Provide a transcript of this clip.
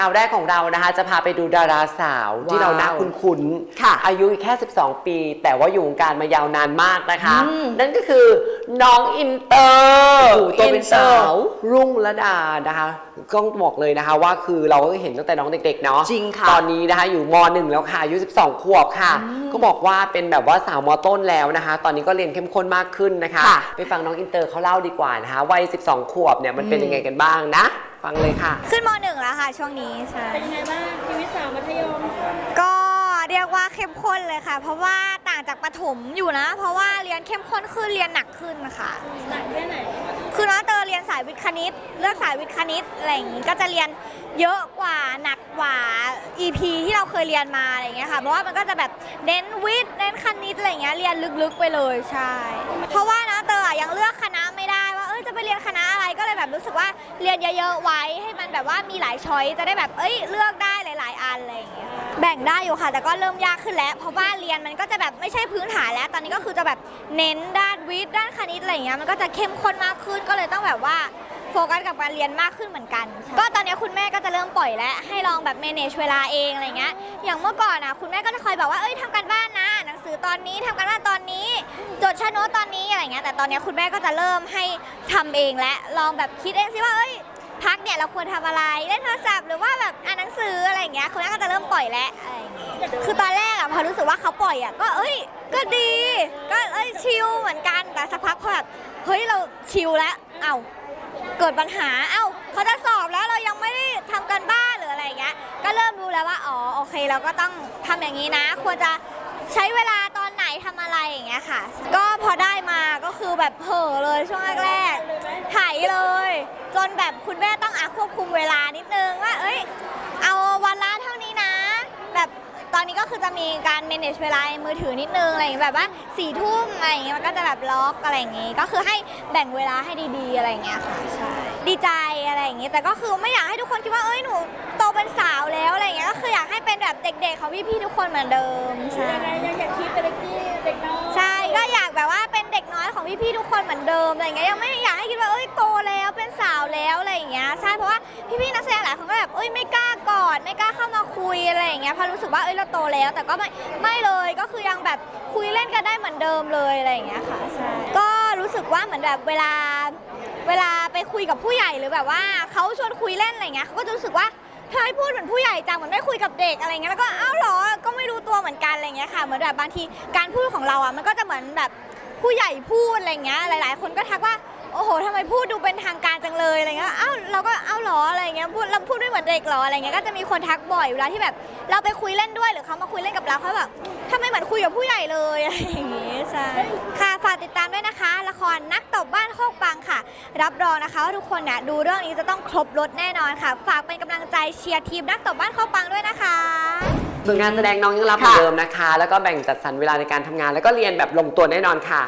ราวแรกของเรานะคะ จะพาไปดูดาราสาวที่เราน่าคุ้นๆค่ะอายุแค่ 12 ปี แต่ว่าอยู่วงการมายาวนานมากนะคะ อืมนั่นก็คือน้องอินเตอร์โอ้โหตัวเป็นสาว รุ่งระดานะคะต้องบอกเลยนะคะว่าคือเราก็เห็นตั้งแต่น้องเด็กๆเนาะ จริงค่ะ ตอนนี้นะคะอยู่ม .1 แล้วค่ะอายุ12 ขวบค่ะ ก็บอกว่าเป็นแบบว่าสาวมต้นแล้วนะคะ ตอนนี้ก็เรียนเข้มข้นมากขึ้นนะคะ ค่ะไปฟังน้องอินเตอร์เขาเล่าดีกว่านะคะวัย 12 ขวบเนี่ยมันเป็นยังไงกันบ้างนะ ฟังเลยค่ะ ขึ้นมหนึ่งแล้วค่ะ ช่วงนี้ใช่เป็นยังไงบ้างชีวิตสาวมัธยม ก็เรียกว่าเข้มข้นเลยค่ะ เพราะว่าต่างจากประถมอยู่นะ เพราะว่าเรียนเข้มข้นขึ้นเรียนหนักขึ้นค่ะหนักแค่ไหนคือน้องเตอเรียนสายวิทย์คณิต เลือกสายวิทย์คณิตอะไรอย่างงี้ก็จะเรียนเยอะกว่าหนักกว่า EP ที่เราเคยเรียนมาอะไรอย่างเงี้ยค่ะเพราะว่ามันก็จะแบบเน้นวิทย์เน้นคณิตอะไรอย่างเงี้ยเรียนลึกๆไปเลยใช่ เพราะว่าน้องเตออะยังเลือกคณะ จะไปเรียนคณะอะไรก็เลยแบบรู้สึกว่าเรียนเยอะๆไว้ให้มันแบบว่ามีหลายช้อยจะได้แบบเอ้ยเลือกได้หลาย ๆ อันอะไรอย่างเงี้ยแบ่งได้อยู่ค่ะ แต่ก็เริ่มยากขึ้นแล้ว เพราะว่าเรียนมันก็จะแบบไม่ใช่พื้นฐานแล้ว ตอนนี้ก็คือจะแบบเน้นด้านวิทย์ด้านคณิตอะไรอย่างเงี้ยมันก็จะเข้มข้นมากขึ้นก็เลยต้องแบบว่า โฟกัสกับการเรียนมากขึ้นเหมือนกัน ก็ตอนนี้คุณแม่ก็จะเริ่มปล่อยแล้ว ให้ลองแบบ manage เวลาเองอะไรเงี้ย อย่างเมื่อก่อนอะคุณแม่ก็จะคอยบอกว่าเอ้ยทำการบ้านนะหนังสือตอนนี้ทำการบ้านตอนนี้ จดชโน้ตตอนนี้อะไรเงี้ย แต่ตอนนี้คุณแม่ก็จะเริ่มให้ทำเองและลองแบบคิดเองสิว่าเอ้ยพักเนี่ยเราควรทำอะไรเล่นโทรศัพท์หรือว่าแบบอ่านหนังสืออะไรอย่างเงี้ยคุณแม่ก็จะเริ่มปล่อยแล้วอะไรอย่างเงี้ยคือตอนแรกอะพอรู้สึกว่าเขาปล่อยอะก็เอ้ย ก็ดี ก็เอ้ยชิลเหมือนกันแต่สักพักพอแบบเฮ้ยเราชิลแล้วเอ้า เกิดปัญหา เอ้าเขาจะสอบแล้วเรายังไม่ได้ทำกันบ้านหรืออะไรอย่างเงี้ย ก็เริ่มรู้แล้วว่า อ๋อ โอเค เราก็ต้องทำอย่างนี้นะ ควรจะใช้เวลาตอนไหนทำอะไรอย่างเงี้ยค่ะ ก็พอได้มาก็คือแบบเผลอเลยช่วงแรกๆหายเลย จนแบบคุณแม่ต้องอาควบคุมเวลานิดนึงว่า เอ้ย เอาวันละเท่านี้นะ แบบต อนนี้ก็คือจะมีการ manage เวลาในมือถือนิดนึงอะไรอย่างเงี้ยแบบว่าสี่ทุ่มอะไรอย่างเงี้ยมันก็จะแบบล็อกอะไรอย่างงี้ ก็คือให้แบ่งเวลาให้ดีๆอะไรอย่างเงี้ยค่ะใช่ดีใจอะไรอย่างงี้แต่ก็คือไม่อยากให้ทุกคนคิดว่าเอ้ยหนูโตเป็นสาวแล้วอะไรอย่างเงี้ยก็คืออยากให้เป็นแบบเด็กๆของพี่ๆทุกคนเหมือนเดิมใช่ยังไงยังอยากคิดเป็นเด็กที่เด็กน้อยใช่ก็อยากแบบว่าเป็นเด็กน้อยของพี่ๆทุกคนเหมือนเดิมอะไรอย่างเงี้ยยังไม่อยากให้คิดว่าเอ้ยโต แล้วอะไรอย่างเงี้ยใช่เพราะว่าพี่ๆนักแสดงหลายคนก็แบบเอ้ยไม่กล้ากอดไม่กล้าเข้ามาคุยอะไรอย่างเงี้ยเพราะรู้สึกว่าเอ้ยเราโตแล้ว แต่ก็ไม่ไม่เลยก็คือยังแบบคุยเล่นกันได้เหมือนเดิมเลยอะไรอย่างเงี้ยค่ะใช่ก็รู้สึกว่าเหมือนแบบเวลาเวลาไปคุยกับผู้ใหญ่หรือแบบว่าเขาชวนคุยเล่นอะไรเงี้ยเขาก็จะรู้สึกว่าเธอให้พูดเหมือนผู้ใหญ่จังเหมือนไม่คุยกับเด็กอะไรเงี้ยแล้วก็อ้าวหรอก็ไม่รู้ตัวเหมือนกันอะไรเงี้ยค่ะเหมือนแบบบางทีการพูดของเราอะมันก็จะเหมือนแบบผู้ใหญ่พูดอะไรเงี้ยหลาย ๆ คนก็ทักว่า โอ้โหทำไมพูดดูเป็นทางการจังเลยอะไรเงี้ยอ้าวเราก็อ้าวเหรออะไรเงี้ยพูดเราพูดไม่เหมือนเด็กเหรออะไรเงี้ยก็จะมีคนทักบ่อยเวลาที่แบบเราไปคุยเล่นด้วยหรือเขามาคุยเล่นกับเราเขาแบบทำไมเหมือนคุยกับผู้ใหญ่เลยอะไรอย่างงี้ใช่ค่ะฝากติดตามด้วยนะคะ ละครนักตบบ้านโคกปังค่ะ รับรองนะคะว่าทุกคนเนี่ยดูเรื่องนี้จะต้องครบรถแน่นอนค่ะ ฝากเป็นกำลังใจเชียร์ทีมนักตบบ้านโคกปังด้วยนะคะ ส่วนงานแสดงน้องยังรับเหมือนเดิมนะคะ แล้วก็แบ่งจัดสรรเวลาในการทำงาน แล้วก็เรียนแบบลงตัวแน่นอนค่ะ